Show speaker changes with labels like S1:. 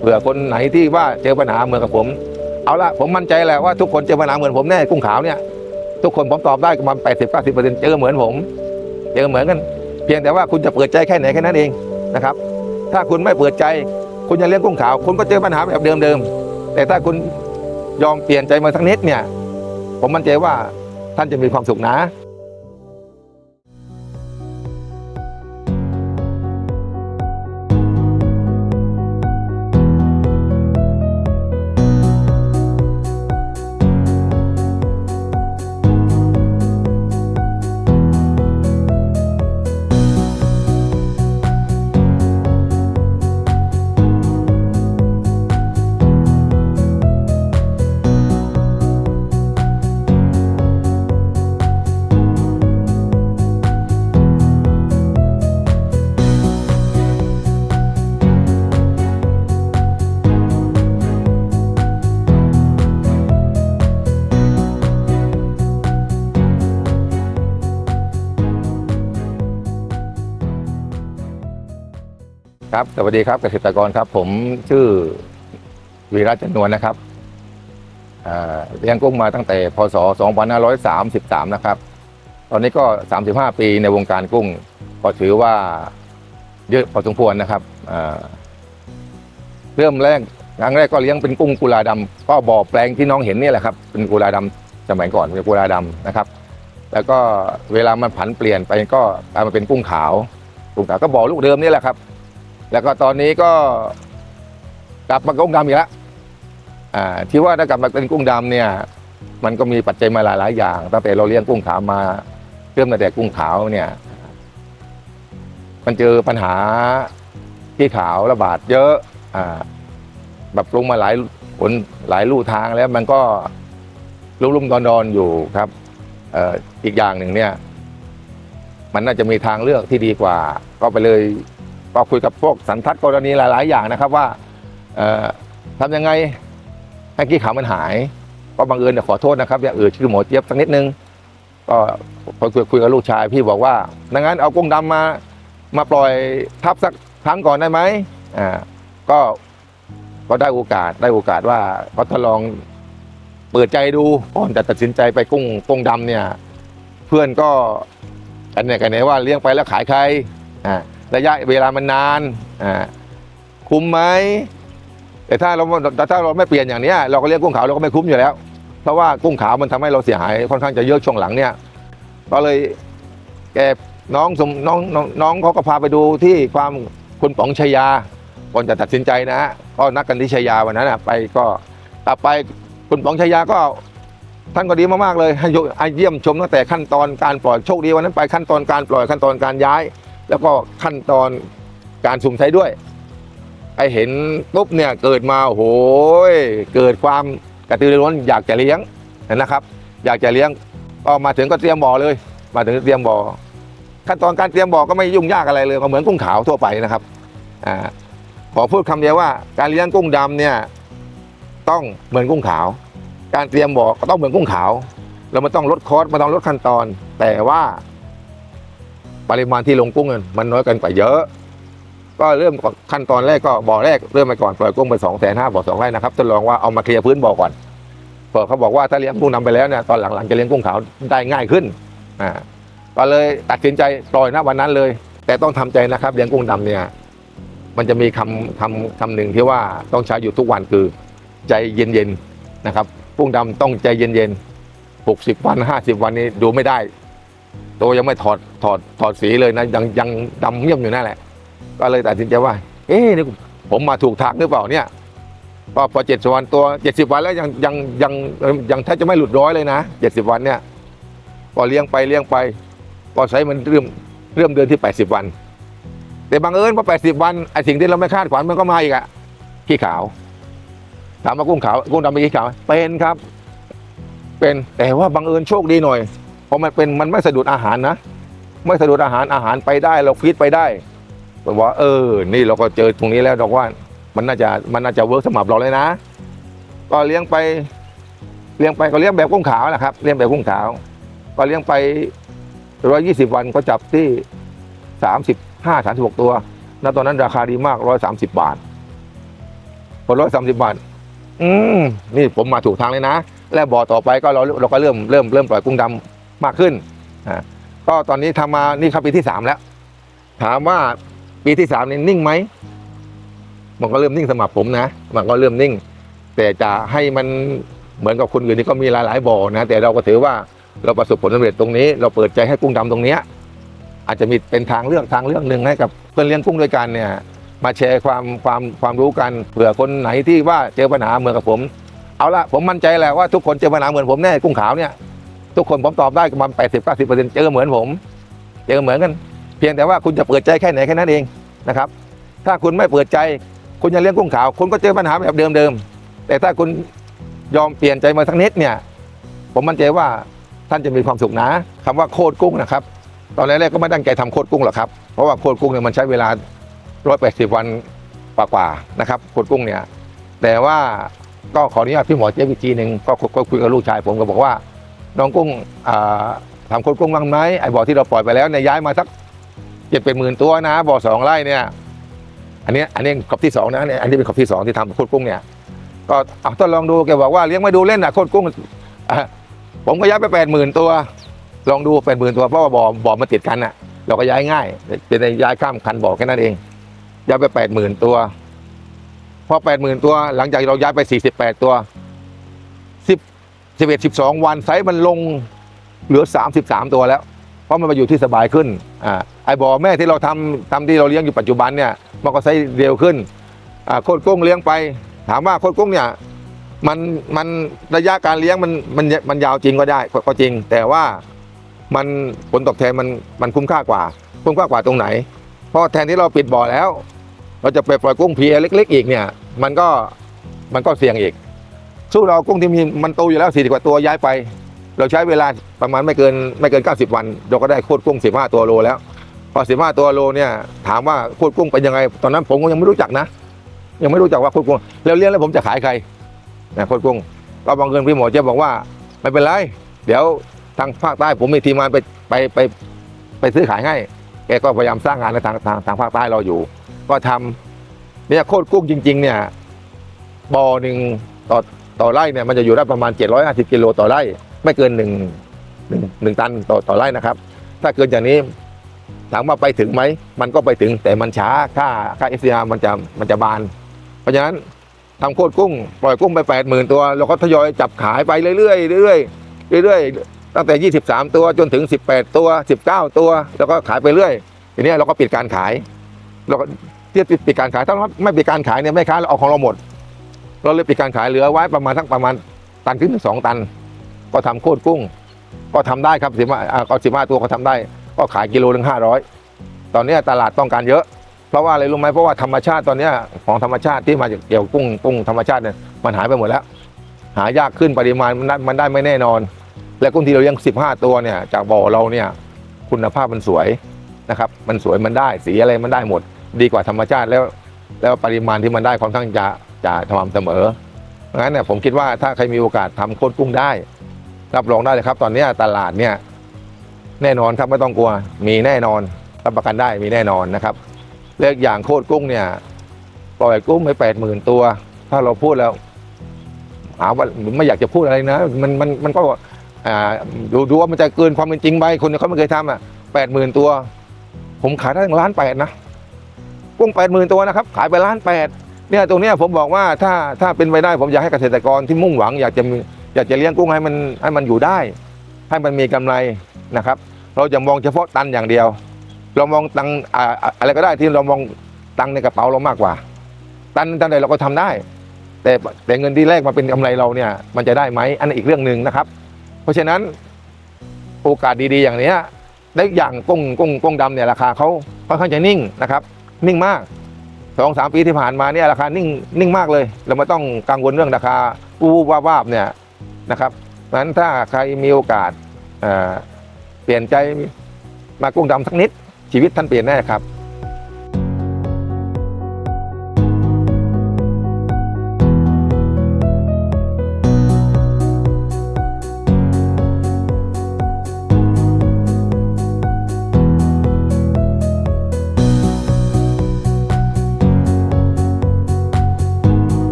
S1: เผื่อคนไหนที่ว่าเจอปัญหาเหมือนกับผม เอาละผมมั่นใจแหละว่าทุกคนเจอปัญหาเหมือนผมแน่กุ้งขาวเนี่ยทุกคนผมตอบได้ประมาณแปดสิบเก้าสิบเปอร์เซ็นต์เจอเหมือนผมเจอเหมือนกัน เพียงแต่ว่าคุณจะเปิดใจแค่ไหนแค่นั้นเองนะครับ ถ้าคุณไม่เปิดใจ คุณจะเลี้ยงกุ้งขาว คุณก็เจอปัญหาแบบเดิมๆแต่ถ้าคุณยอมเปลี่ยนใจมาสักนิดเนี่ย ผมมั่นใจว่าท่านจะมีความสุขนะ ครับ สวัสดีครับเกษตรกรครับ ผมชื่อวีระจันนวลนะครับเลี้ยงกุ้งมาตั้งแต่พศ 2533 นะครับ ตอนนี้ก็ 35 ปีในวงการกุ้ง ก็ถือว่าเยอะพอสมควรนะครับเอ่อเริ่มแรกครั้งแรกก็เลี้ยงเป็นกุ้งกุลาดำก็บ่อแปลงที่น้องเห็นนี่แหละครับ เป็นกุลาดำสมัยก่อนเป็นกุลาดำนะครับ แล้วก็เวลามันผันเปลี่ยนไปก็กลายมาเป็นกุ้งขาวกุ้งขาวก็บ่อลูกเดิมนี่แหละครับ แล้วก็ตอนนี้ก็กลับมากุ้งดำอีกแล้วที่ว่าถ้ากลับมาเป็นกุ้งดำเนี่ยมันก็มีปัจจัยมาหลาย ๆ อย่าง ตั้งแต่เราเลี้ยงกุ้งขาวมาเริ่มตั้งแต่กุ้งขาวเนี่ย มันเจอปัญหาที่ขาวระบาดเยอะอ่าแบบลงมาหลายผลหลายลู่ทางแล้วมันก็ลุ่มๆดอนๆอยู่ครับออีกอย่างหนึ่งเนี่ย มันน่าจะมีทางเลือกที่ดีกว่า ก็ไปเลย ก็คุยกับพวกสันทัดกรณีหลาย ๆ อย่างนะครับว่าทำยังไงให้กี้ขาวมันหาย ก็บังเอิญขอโทษนะครับอย่าเอ่ยชื่อหมอเจี๊ยบสักนิดนึงก็พอคุยคุยกับลูกชาย พี่บอกว่าดังนั้นเอากุ้งดำมามาปล่อยทับสักครั้งก่อนได้ไหมอ่าก็ก็ได้โอกาสได้โอกาสว่าก็ทดลองเปิดใจดูก่อนจะตัดสินใจไปกุ้งกุ้งดำเนี่ย เพื่อนก็กันเนี่ยกันเนี่ยว่าเลี้ยงไปแล้วขายใครอ่า ระยะเวลามันนานอ่าคุ้มไหมแต่ถ้าเราแต่ถ้าเราไม่เปลี่ยนอย่างนี้เราก็เลี้ยงกุ้งขาวเราก็ไม่คุ้มอยู่แล้ว เพราะว่ากุ้งขาวมันทำให้เราเสียหายค่อนข้างจะเยอะช่วงหลังเนี่ยก็เลยแกน้องสมน้องน้องน้องเขาก็พาไปดูที่ความคุณป๋องชยาก่อนจะตัดสินใจนะฮะก็นักกันที่ชยาวันนั้นนะไปก็ต่อไปคุณป๋องชยาก็ท่านก็ดีมากๆเลยให้ยกให้เยี่ยมชมตั้งแต่ขั้นตอนการปล่อยโชคดีวันนั้นไปขั้นตอนการปล่อยขั้นตอนการย้าย แล้วก็ขั้นตอนการสุ่มใช้ด้วยไอเห็นปุ๊บเนี่ยเกิดมาโอ้โหยเกิดความกระตือรือร้นอยากจะเลี้ยงนะครับ อยากจะเลี้ยงก็มาถึงก็เตรียมบ่อเลย มาถึงเตรียมบ่อขั้นตอนการเตรียมบ่อก็ไม่ยุ่งยากอะไรเลยก็เหมือนกุ้งขาวทั่วไปนะครับอ่าขอพูดคำเดียวว่าการเลี้ยงกุ้งดำเนี่ยต้องเหมือนกุ้งขาว การเตรียมบ่อก็ต้องเหมือนกุ้งขาวแล้วมันต้องลดคอสมันต้องลดขั้นตอน แต่ว่า ปริมาณที่ลงกุ้งเนี่ยมันน้อยเกันกว่าเยอะ ก็เริ่มขั้นตอนแรกก็บ่อแรกเริ่มไปก่อนปล่อยกุ้งไปสองแสนห้าบ่อสองไร่นะครับทดลองว่าเอามาเคลียร์พื้นบ่อก่อนเปิดเขาบอกว่าถ้าเลี้ยงกุ้งนำไปแล้วเนี่ยตอนหลังๆจะเลี้ยงกุ้งขาวได้ง่ายขึ้นอ่าก็เลยตัดสินใจปล่อยณวันนั้นเลย แต่ต้องทำใจนะครับเลี้ยงกุ้งดำเนี่ยมันจะมีคำคำคำหนึ่งที่ว่าต้องใช้อยู่ทุกวันคือใจเย็นๆนะครับกุ้งดำต้องใจเย็นๆหกสิบวันห้าสิบวันนี้ดูไม่ได้ ตัวยังไม่ถอดถอดถอดสีเลยนะยังยังดำเงียบอยู่นั่นแหละ ก็เลยตัดสินใจว่า เอ๊ะนี่ผมมาถูกทางหรือเปล่าเนี่ยก็พอเจ็ดสิบวันตัวเจ็ดสิบวันแล้วยังยังยังยังแทบจะไม่หลุดร้อยเลยนะเจ็ดสิบวันเนี่ยก็เลี้ยงไปเลี้ยงไปก็ใช้มันเริ่มเริ่มเดือนที่แปดสิบวัน แต่บังเอิญพอแปดสิบวันไอ้สิ่งที่เราไม่คาดฝันมันก็มาอีกอะขี้ขาว ถามว่ากุ้งขาวกุ้งดำเป็นขี้ขาวเป็นครับ เป็นแต่ว่าบังเอิญโชคดีหน่อย เพราะมันเป็นมันไม่สะดุดอาหารนะ ไม่สะดุดอาหารอาหารไปได้ เราฟีดไปได้บอกว่า เออ นี่เราก็เจอตรงนี้แล้วบอกว่า มันน่าจะมันน่าจะเวิร์กสำหรับเราเลยนะ ก็เลี้ยงไปเลี้ยงไปก็เลี้ยงแบบกุ้งขาวแหละครับเลี้ยงแบบกุ้งขาว ก็เลี้ยงไปร้อยยี่สิบวันก็จับที่สามสิบห้าสามสิบหกตัวณตอนนั้นราคาดีมากร้อยสามสิบบาทคนร้อยสามสิบบาท อืมนี่ผมมาถูกทางเลยนะ และบ่อต่อไปก็เราเราก็เริ่มเริ่มเริ่มปล่อยกุ้งดำ มากขึ้นอ่าก็ตอนนี้ทำมานี่ครับปีที่สามแล้ว ถามว่าปีที่สามนี่นิ่งไหมมันก็เริ่มนิ่งสำหรับผมนะ มันก็เริ่มนิ่ง แต่จะให้มันเหมือนกับคนอื่นที่ก็มีหลาย ๆบ่อนะ แต่เราก็ถือว่าเราประสบผลสำเร็จตรงนี้ เราเปิดใจให้กุ้งดำตรงเนี้ยอาจจะมีเป็นทางเลือกทางเลือกหนึ่งให้กับเพื่อนเลี้ยงกุ้งด้วยกันเนี่ยมาแชร์ความความความรู้กันเผื่อคนไหนที่ว่าเจอปัญหาเหมือนกับผม เอาละผมมั่นใจแหละว่าทุกคนเจอปัญหาเหมือนผมแน่กุ้งขาวเนี่ย ทุกคนผมตอบได้ประมาณแปดสิบเก้าสิบเปอร์เซ็นต์เจอเหมือนผม เจอเหมือนกัน เพียงแต่ว่าคุณจะเปิดใจแค่ไหนแค่นั้นเองนะครับ ถ้าคุณไม่เปิดใจ คุณจะเลี้ยงกุ้งขาว คุณก็เจอปัญหาแบบเดิมๆ แต่ถ้าคุณยอมเปลี่ยนใจมาสักนิดเนี่ย ผมมั่นใจว่าท่านจะมีความสุขนะคำว่าโคตรกุ้งนะครับ ตอนแรกๆก็ไม่ตั้งใจทำโคตรกุ้งหรอกครับ เพราะว่าโคตรกุ้งเนี่ยมันใช้เวลา 180 วันกว่าๆนะครับ โคตรกุ้งเนี่ย แต่ว่าก็ขออนุญาตพี่หมอเจ๊วิจีหนึ่งก็คุยกับลูกชายผมก็บอกว่า น้องกุ้งทำโคตรกุ้งบ้างไหมไอ้บ่อที่เราปล่อยไปแล้วเนี่ยย้ายมาสักเจ็ดเป็นหมื่นตัวนะบ่อสองไร่เนี่ย อันนี้อันนี้ขอบที่สองนะเนี่ยอันนี้เป็นขอบที่สองที่ทำโคตรกุ้งเนี่ยก็เอาทดลองดูแกบอกว่าเลี้ยงไม่ดูเล่นนะโคตรกุ้งผมก็ย้ายไปแปดหมื่นตัว ลองดูแปดหมื่นตัวเพราะว่าบ่อบ่อมันติดกันอะ เราก็ย้ายง่ายเป็นย้ายข้ามคันบ่อแค่นั้นเองย้ายไปแปดหมื่นตัวพอแปดหมื่นตัวหลังจากเราย้ายไปสี่สิบแปดตัว สิบเอ็ดสิบสองวันไซส์มันลงเหลือสามสิบสามตัวแล้ว เพราะมันมาอยู่ที่สบายขึ้นอ่าไอ้บ่อแม่ที่เราทำทำที่เราเลี้ยงอยู่ปัจจุบันเนี่ยมันก็ไซส์เร็วขึ้นอ่าโคตรกุ้งเลี้ยงไป ถามว่าโคตรกุ้งเนี่ยมันมันระยะการเลี้ยงมันมันมันยาวจริงก็ได้ก็จริง แต่ว่ามันผลตอบแทนมันมันคุ้มค่ากว่า คุ้มค่ากว่าตรงไหน เพราะแทนที่เราปิดบ่อแล้ว เราจะไปปล่อยกุ้งเพียเล็ก ๆ อีกเนี่ย มันก็มันก็เสี่ยงอีก สู้เรากุ้งที่มีมันโตอยู่แล้วสี่สิบกว่าตัวย้ายไป เราใช้เวลาประมาณไม่เกินไม่เกิน 90 วัน เราก็ได้โคตรกุ้ง 15 ตัวโลแล้ว พอ 15 ตัวโลเนี่ยถามว่าโคตรกุ้งเป็นยังไง ตอนนั้นผมก็ยังไม่รู้จักนะ ยังไม่รู้จักว่าโคตรกุ้งแล้วเลี้ยงแล้วผมจะขายใครนะโคตรกุ้งก็บังเอิญพี่หมอเจ๊บอกว่าไม่เป็นไร เดี๋ยวทางภาคใต้ผมมีทีมงานไปไปไปไปซื้อขายให้แกก็พยายามสร้างงานในทางทางทางภาคใต้เราอยู่ ก็ทำเนี่ยโคตรกุ้งจริง ๆ เนี่ยบ่อหนึ่งต่อ ต่อไร่เนี่ยมันจะอยู่ได้ประมาณ 750กิโลต่อไร่ ไม่เกินหนึ่งหนึ่งตันต่อต่อไร่นะครับ ถ้าเกินจากนี้ถามว่าไปถึงไหม มันก็ไปถึงแต่มันช้าค่าค่าเอสซีมันจะมันจะบาน เพราะฉะนั้นทำโคตรกุ้ง ปล่อยกุ้งไปแปดหมื่นตัวเราก็ทยอยจับขายไปเรื่อยๆเรื่อยๆเรื่อยๆตั้งแต่ 23 ตัวจนถึง 18 ตัว 19 ตัว แล้วก็ขายไปเรื่อยทีนี้เราก็ปิดการขายเราก็ที่ปิดปิดการขายถ้าเราไม่ปิดการขายเนี่ยไม่ค้าเราเอาของเราหมด เราเลยปิดการขายเหลือไว้ประมาณทั้งประมาณตันครึ่งถึงสองตัน ก็ทำโคตรกุ้ง ก็ทำได้ครับสิบห้าก็สิบห้าตัวก็ทำได้ ก็ขายกิโลหนึ่งห้าร้อยตอนนี้ตลาดต้องการเยอะ เพราะว่าอะไรรู้ไหมเพราะว่าธรรมชาติตอนนี้ของธรรมชาติที่มาจากเกี่ยวกุ้งกุ้งธรรมชาติเนี่ยมันหายไปหมดแล้ว หายากขึ้นปริมาณมันได้มันไดไม่แน่นอน และกุ้งที่เราเลี้ยงสิบห้าตัวเนี่ยจากบ่อเราเนี่ยคุณภาพมันสวยนะครับมันสวยมันได้สีอะไรมันได้หมด ดีกว่าธรรมชาติแล้ว แล้วปริมาณที่มันได้ค่อนข้างจะ จะสม่ำเสมอเพราะงั้นเนี่ยผมคิดว่าถ้าใครมีโอกาสทำโคตรกุ้งได้ รับรองได้เลยครับ ตอนนี้ตลาดเนี่ยแน่นอนครับไม่ต้องกลัว มีแน่นอนรับประกันได้มีแน่นอนนะครับเลือกอย่างโคตรกุ้งเนี่ยปล่อยกุ้งไปแปดหมื่นตัว ถ้าเราพูดแล้วหาว่าไม่อยากจะพูดอะไรนะ มันมันมันก็อ่าดูดูว่ามันจะเกินความเป็นจริงไปคนเขาไม่เคยทำอะแปดหมื่นตัว ผมขายได้ถึงล้านแปดนะกุ้งแปดหมื่นตัวนะครับ ขายไปล้านแปด เนี่ยตรงเนี้ยผมบอกว่าถ้าถ้าเป็นไปได้ผมอยากให้เกษตรกรที่มุ่งหวัง อยากจะมีอยากจะเลี้ยงกุ้งให้มันให้มันอยู่ได้ ให้มันมีกำไรนะครับ เราจะมองเฉพาะตันอย่างเดียว เรามองตังอ่าอ่าอะไรก็ได้ที่เรามองตังในกระเป๋าเรามากกว่า ตันตันใดเราก็ทำได้ แต่แต่เงินที่แรกมาเป็นกำไรเราเนี่ยมันจะได้ไหมอันนั้นอีกเรื่องหนึ่งนะครับ เพราะฉะนั้นโอกาสดีๆอย่างเนี้ยและอย่างกุ้งกุ้งกุ้งดำเนี่ยราคาเขาค่อนข้างจะนิ่งนะครับ นิ่งมาก สองสามปีที่ผ่านมาเนี่ยราคานิ่งนิ่งมากเลย เราไม่ต้องกังวลเรื่องราคาวูบวาบวาบเนี่ยนะครับเพราะฉะนั้นถ้าใครมีโอกาสเอ่อเปลี่ยนใจมากุ้งดำสักนิดชีวิตท่านเปลี่ยนแน่ครับ